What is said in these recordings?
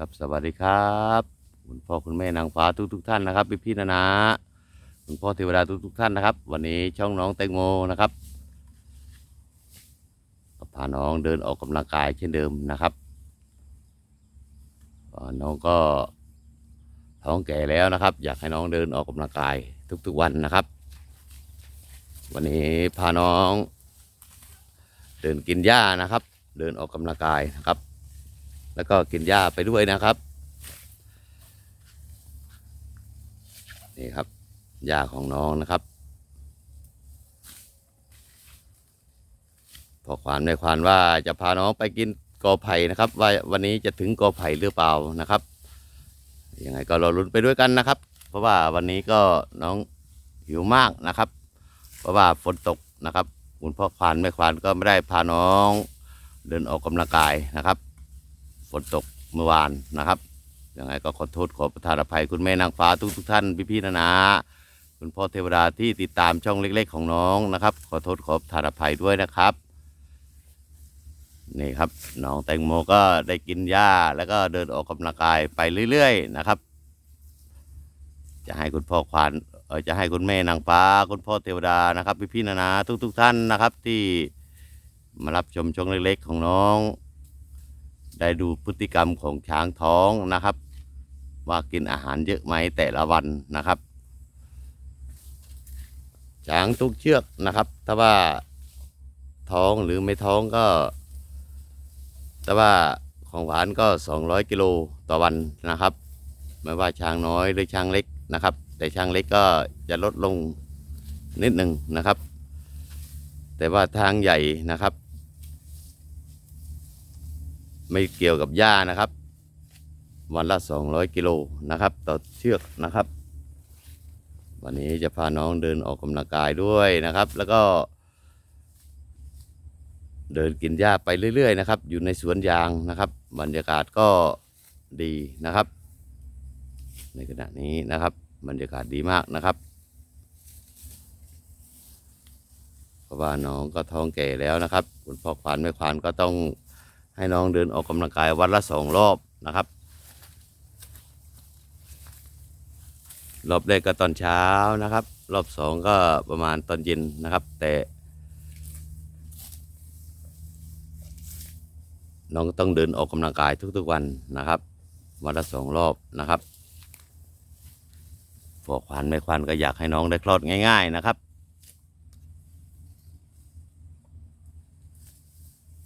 ครับสวัสดีครับ คุณพ่อคุณแม่นางฟ้าทุกทุกๆท่านนะครับพี่พี่นานาคุณพ่อเทวดาทุกทุกๆท่านนะครับ วันนี้ช่องน้องแตงโมนะครับก็พาน้องเดินออกกำลังกายเช่นเดิมนะครับน้องก็ท้องแก่แล้วนะครับ อยากให้น้องเดินออกกำลังกายทุกๆวันนะครับ วันนี้พาน้อง เดินกินหญ้านะครับ เดินออกกำลังกายนะครับ แล้วก็กินหญ้าไปด้วยนะครับ นี่ครับหญ้าของน้องนะครับพอขวานในควานว่าจะพาน้องไปกินกอไผ่นะครับ ว่าวันนี้จะถึงกอไผ่หรือเปล่านะครับยังไงก็รอลุ้นไปด้วยกันนะครับ เพราะว่าวันนี้ก็น้องหิวมากนะครับ เพราะว่าฝนตกนะครับคุณพ่อควานแม่ควานก็ไม่ได้พาน้องเดินออกกำลังกายนะครับ นตกเมื่อวานนะครับยังไงก็ขอโทษขอประทานอภัยคุณแม่นางฟ้าทุกทุกท่านพี่ๆนานาคุณพ่อเทวดาที่ติดตามช่องเล็ก ๆ ของน้องนะครับ ขอโทษขอประทานอภัยด้วยนะครับนี่ครับน้องแตงโมก็ได้กินหญ้าแล้วก็เดินออกกำลังกายไปเรื่อย ๆ นะครับ จะให้คุณพ่อควานจะให้คุณแม่นางฟ้าคุณพ่อเทวดานะครับ พี่ๆนานาทุก ๆ ท่านนะครับ ที่มารับชมช่องเล็ก ๆ ของน้อง ได้ดูพฤติกรรมของช้างท้องนะครับ ว่ากินอาหารเยอะไหมแต่ละวันนะครับ ช้างทุกเชือกนะครับ ถ้าว่าท้องหรือไม่ท้องก็ แต่ว่าของหวานก็ 200 กิโลต่อวันนะครับ ไม่ว่าช้างน้อยหรือช้างเล็กนะครับ แต่ช้างเล็กก็จะลดลงนิดหนึ่งนะครับ แต่ว่าทางใหญ่นะครับ ไม่เกี่ยวกับหญ้านะครับ วันละ 200 กิโลนะครับ ต่อเชือกนะครับ วันนี้จะพาน้องเดินออกกำลังกายด้วยนะครับ แล้วก็ เดินกินหญ้าไปเรื่อย ๆ นะครับ อยู่ในสวนยางนะครับ บรรยากาศก็ดีนะครับ ในขณะนี้นะครับ บรรยากาศดีมากนะครับเพราะว่าน้องก็ท้องแก่แล้วนะครับ คุณพ่อควานแม่ควานก็ต้อง ให้น้องเดินออกกำลังกายวันละสองรอบนะครับ รอบแรกก็ตอนเช้านะครับ รอบสองก็ประมาณตอนเย็นนะครับ แต่น้องต้องเดินออกกำลังกายทุกๆวันนะครับ วันละสองรอบนะครับพวกควันไม่ควันก็อยากให้น้องได้คลอดง่าย ๆ นะครับ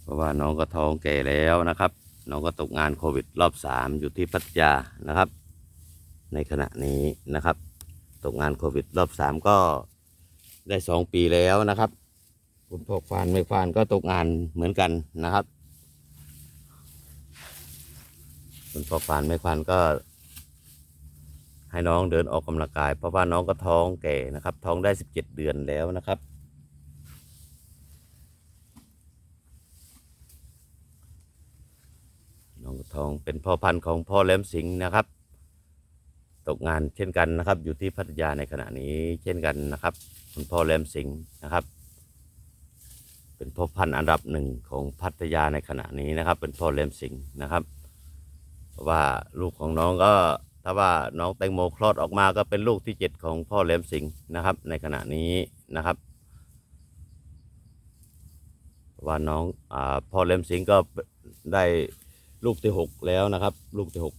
เพ ราะว่าน้องก็ท้องแก่แล้วนะครับ น้องก็ตกงานโควิดรอบสามอยู่ที่พัทยานะครับ ในขณะนี้นะครับ ตกงานโควิดรอบสามก็ได้สองปีแล้วนะครับ คุณพ่อฟานไม่ฟานก็ตกงานเหมือนกันนะครับ คุณพ่อฟานไม่ฟานก็ ให้น้องเดินออกกำลังกาย เพราะว่าน้องก็ท้องแก่นะครับ ท้องได้สิบเจ็ดเดือนแล้วนะครับ องทองเป็นพ่อพันธุ์ของพ่อแหลมสิงห์นะครับ ตกงานเช่นกันนะครับ อยู่ที่พัทยาในขณะนี้เช่นกันนะครับ คุณพ่อแหลมสิงห์นะครับ เป็นพ่อพันธุ์อันดับหนึ่งของพัทยาในขณะนี้นะครับ เป็นพ่อแหลมสิงห์นะครับเพราะว่าลูกของน้องก็ถ้าว่าน้องแตงโมคลอดออกมาก็เป็นลูกที่เจ็ดของพ่อแหลมสิงห์นะครับ ในขณะนี้นะครับ ว่าน้องอพ่อแหลมสิงห์ก็ได้ ลูกที่หกแล้วนะครับ ลูกที่หก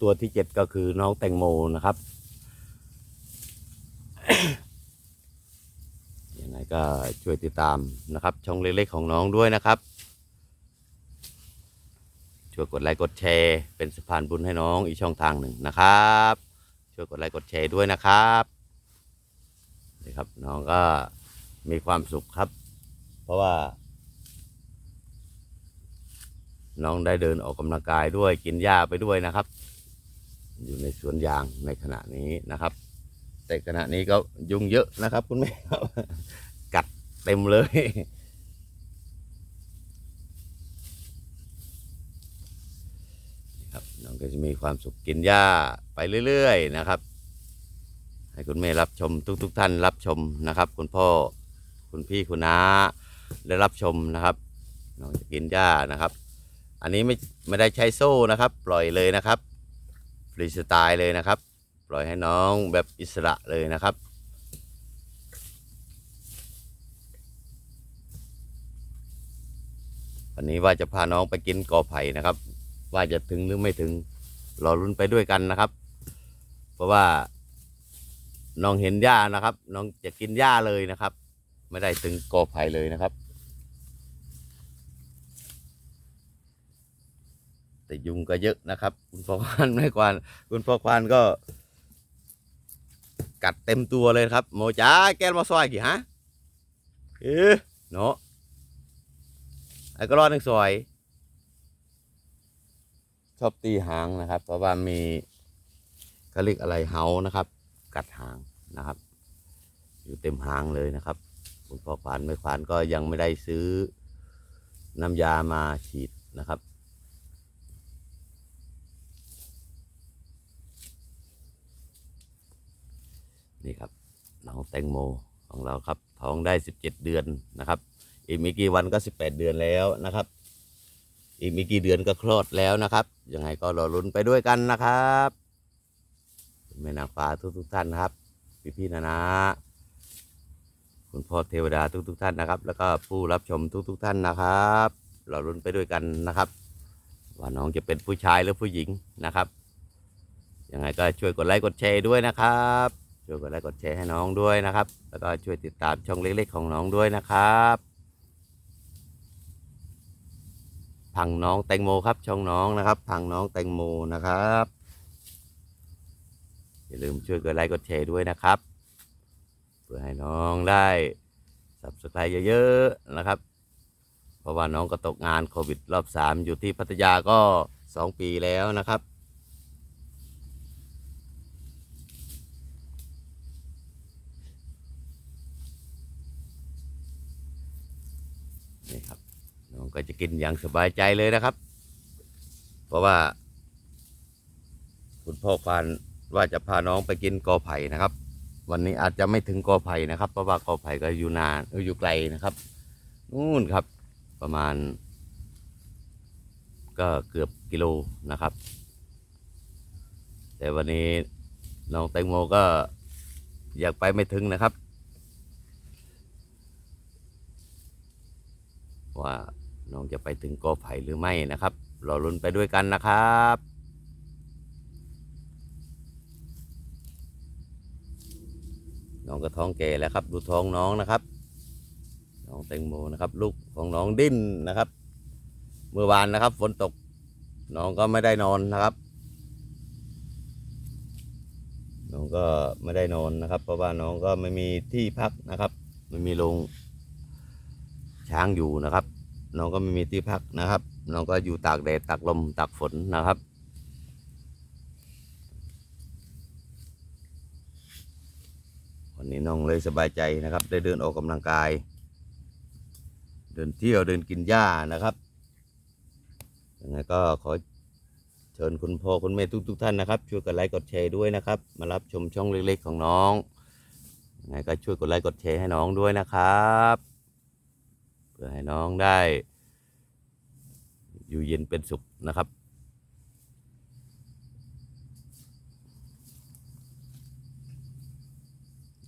ตัวที่เจ็ดก็คือน้องแตงโมนะครับยังไงก็ช่วยติดตามนะครับ ช่องเล็กๆของน้องด้วยนะครับ ช่วยกดไลค์กดแชร์ เป็นสะพานบุญให้น้องอีกช่องทางหนึ่งนะครับ ช่วยกดไลค์กดแชร์ด้วยนะครับนี่ครับน้องก็มีความสุขครับ เพราะว่า น้องได้เดินออกกำลังกายด้วยกินหญ้าไปด้วยนะครับ อยู่ในสวนยางในขณะนี้นะครับ แต่ขณะนี้ก็ยุงเยอะนะครับ คุณแม่ครับกัดเต็มเลย ครับน้องก็จะมีความสุขกินหญ้าไปเรื่อยๆนะครับ ให้คุณแม่รับชมทุกๆท่านรับชมนะครับ คุณพ่อคุณพี่คุณน้าได้รับชมนะครับ น้องจะกินหญ้านะครับ อันนี้ไม่ไม่ได้ใช้โซ่นะครับ ปล่อยเลยนะครับฟรีสไตล์เลยนะครับ ปล่อยให้น้องแบบอิสระเลยนะครับวันนี้ว่าจะพาน้องไปกินกอไผ่นะครับ ว่าจะถึงหรือไม่ถึงรอรุ้นไปด้วยกันนะครับ เพราะว่าน้องเห็นหญ้านะครับ น้องจะกินหญ้าเลยนะครับ ไม่ได้ถึงกอไผ่เลยนะครับ แต่ยุงก็เยอะนะครับ คุณพ่อควานไม่ควานคุณพ่อควานก็ กัดเต็มตัวเลยครับโมจ้าแกนมาซอยกี่ฮะเออเนาะไอ้ก็รอดหนึ่งซอย ชอบตีหางนะครับ เพราะว่ามีเขาเรียกอะไรเฮานะครับ กัดหางนะครับ อยู่เต็มหางเลยนะครับ คุณพ่อควานไม่ควานก็ยังไม่ได้ซื้อน้ำยามาฉีดนะครับ นี่ครับน้องแตงโมของเราครับท้องได้สิบเจ็ดเดือนนะครับ อีกไม่กี่วันก็สิบแปดเดือนแล้วนะครับ อีกไม่กี่เดือนก็คลอดแล้วนะครับยังไงก็รอลุ้นไปด้วยกันนะครับแม่นางฟ้าทุกทุกๆท่านครับพี่พี่นานาคุณพ่อเทวดาทุกทุกๆท่านนะครับ แล้วก็ผู้รับชมทุกทุกๆท่านนะครับรอลุ้นไปด้วยกันนะครับ ว่าน้องจะเป็นผู้ชายหรือผู้หญิงนะครับยังไงก็ช่วยกดไลค์กดแชร์ด้วยนะครับ ช่วยกดไลค์กดแชร์ให้น้องด้วยนะครับ แล้วก็ช่วยติดตามช่องเล็กๆของน้องด้วยนะครับพังน้องแตงโมครับ ช่องน้องนะครับพังน้องแตงโมนะครับ อย่าลืมช่วยกดไลค์กดแชร์ด้วยนะครับ เพื่อให้น้องได้ subscribe เยอะๆนะครับ เพราะว่าน้องก็ตกงานโควิดรอบสามอยู่ที่พัทยาก็สองปีแล้วนะครับ นี่ครับ น้อง ก็จะกินอย่างสบายใจเลยนะครับ เพราะว่า คุณพ่อควานว่าจะพาน้องไปกินกอไผ่นะครับ วันนี้อาจจะไม่ถึงกอไผ่นะครับ เพราะว่ากอไผ่ก็อยู่นานเอออยู่ไกลนะครับนู่นครับ ประมาณ ก็เกือบกิโลนะครับ แต่วันนี้น้องแตงโมก็อยากไปไม่ถึงนะครับ ว่า น้องจะไปถึงกอไผ่หรือไม่นะครับรอลุ้นไปด้วยกันนะครับน้องก็ท้องแก่แล้วครับ ดูท้องน้องนะครับ น้องแตงโมนะครับ ลูกของน้องดิ้นนะครับ เมื่อวานนะครับฝนตก น้องก็ไม่ได้นอนนะครับ น้องก็ไม่ได้นอนนะครับ เพราะว่าน้องก็ไม่มีที่พักนะครับ ไม่มีโรงช้างอยู่นะครับ น้องก็ไม่มีที่พักนะครับ น้องก็อยู่ตากแดดตากลมตากฝนนะครับ วันนี้น้องเลยสบายใจนะครับ ได้เดินออกกำลังกาย เดินเที่ยวเดินกินหญ้านะครับยังไงก็ขอเชิญคุณพ่อคุณแม่ทุกๆทท่านนะครับ ช่วยกดไลค์กดแชร์ด้วยนะครับ มารับชมช่องเล็กๆของน้องยังไงก็ช่วยกดไลค์กดแชร์ให้น้องด้วยนะครับ พื่อให้น้องได้ อยู่เย็นเป็นสุขนะครับ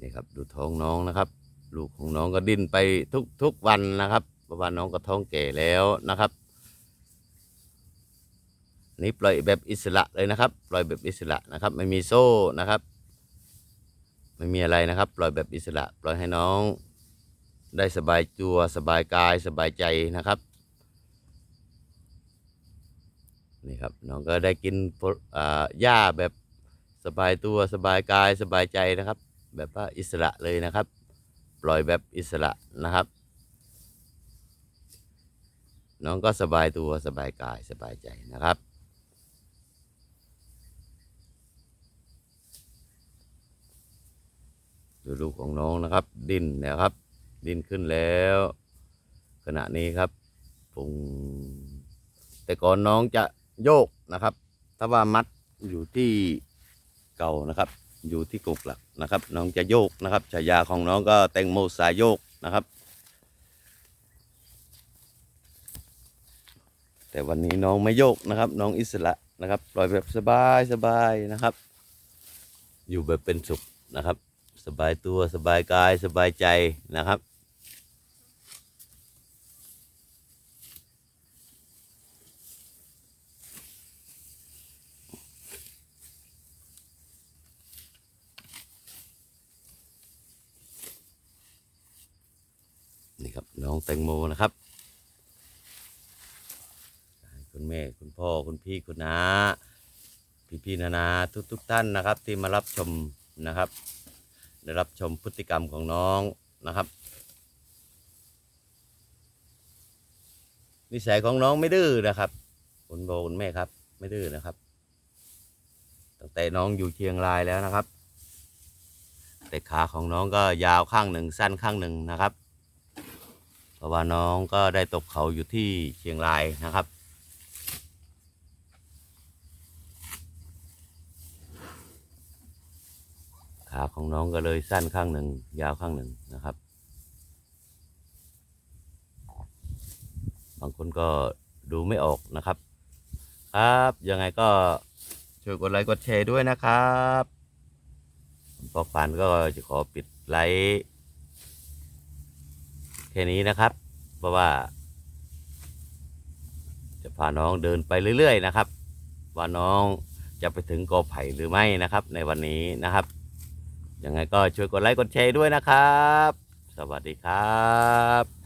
นี่ครับดูท้องน้องนะครับ ลูกของน้องก็ดิ้นไปทุกทุกวันนะครับเพราะว่าน้องก็ท้องแก่แล้วนะครับนนี่ปล่อยแบบอิสระเลยนะครับ ปล่อยแบบอิสระนะครับ ไม่มีโซ่นะครับ ไม่มีอะไรนะครับ ปล่อยแบบอิสระ ปล่อยให้น้อง ได้สบายตัวสบายกายสบายใจนะครับ นี่ครับน้องก็ได้กินผลอ่าหญ้าแบบสบายตัวสบายกายสบายใจนะครับ แบบว่าอิสระเลยนะครับ ปล่อยแบบอิสระนะครับ น้องก็สบายตัวสบายกายสบายใจนะครับดูลูกของน้องนะครับ ดิ้นนะครับ ดิ้นขึ้นแล้ว ขณะนี้ครับปุงแต่ก่อนน้องจะโยกนะครับ ถ้าว่ามัดอยู่ที่เก่านะครับ อยู่ที่กกหลักนะครับ น้องจะโยกนะครับฉายาของน้องก็แตงโมสายโยกนะครับ แต่วันนี้น้องไม่โยกนะครับ น้องอิสระนะครับปล่อยแบบสบายสบายนะครับ อยู่แบบเป็นสุขนะครับ สบายตัวสบายกายสบายใจนะครับ นี่ครับน้อง แตงโมนะครับคุณแม่คุณพ่อคุณพี่คุณน้าพี่พี่นานาทุกทุกๆท่านนะครับ ที่มารับชมนะครับ ได้รับชมพฤติกรรมของน้องนะครับ นิสัยของน้องไม่ดื้อนะครับคุณโบคุณแม่ครับ ไม่ดื้อนะครับ ตั้งแต่น้องอยู่เชียงรายแล้วนะครับ แต่ขาของน้องก็ยาวข้างหนึ่งสั้นข้างหนึ่งนะครับ ราะว่าน้องก็ได้ตกเขาอยู่ที่เชียงรายนะครับ ขาของน้องก็เลยสั้นข้างหนึ่ง ยาวข้างหนึ่งนะครับ บางคนก็ดูไม่ออกนะครับ ครับยังไงก็ช่วยกดไลค์กดแชร์ด้วยนะครับปอกปันก็จะขอปิดไลค์ แค่นี้นะครับ เพราะว่า จะพาน้องเดินไปเรื่อย ๆ นะครับ ว่าน้องจะไปถึงกอไผ่หรือไม่นะครับ ในวันนี้นะครับยังไงก็ช่วยกดไลค์กดแชร์ด้วยนะครับ สวัสดีครับ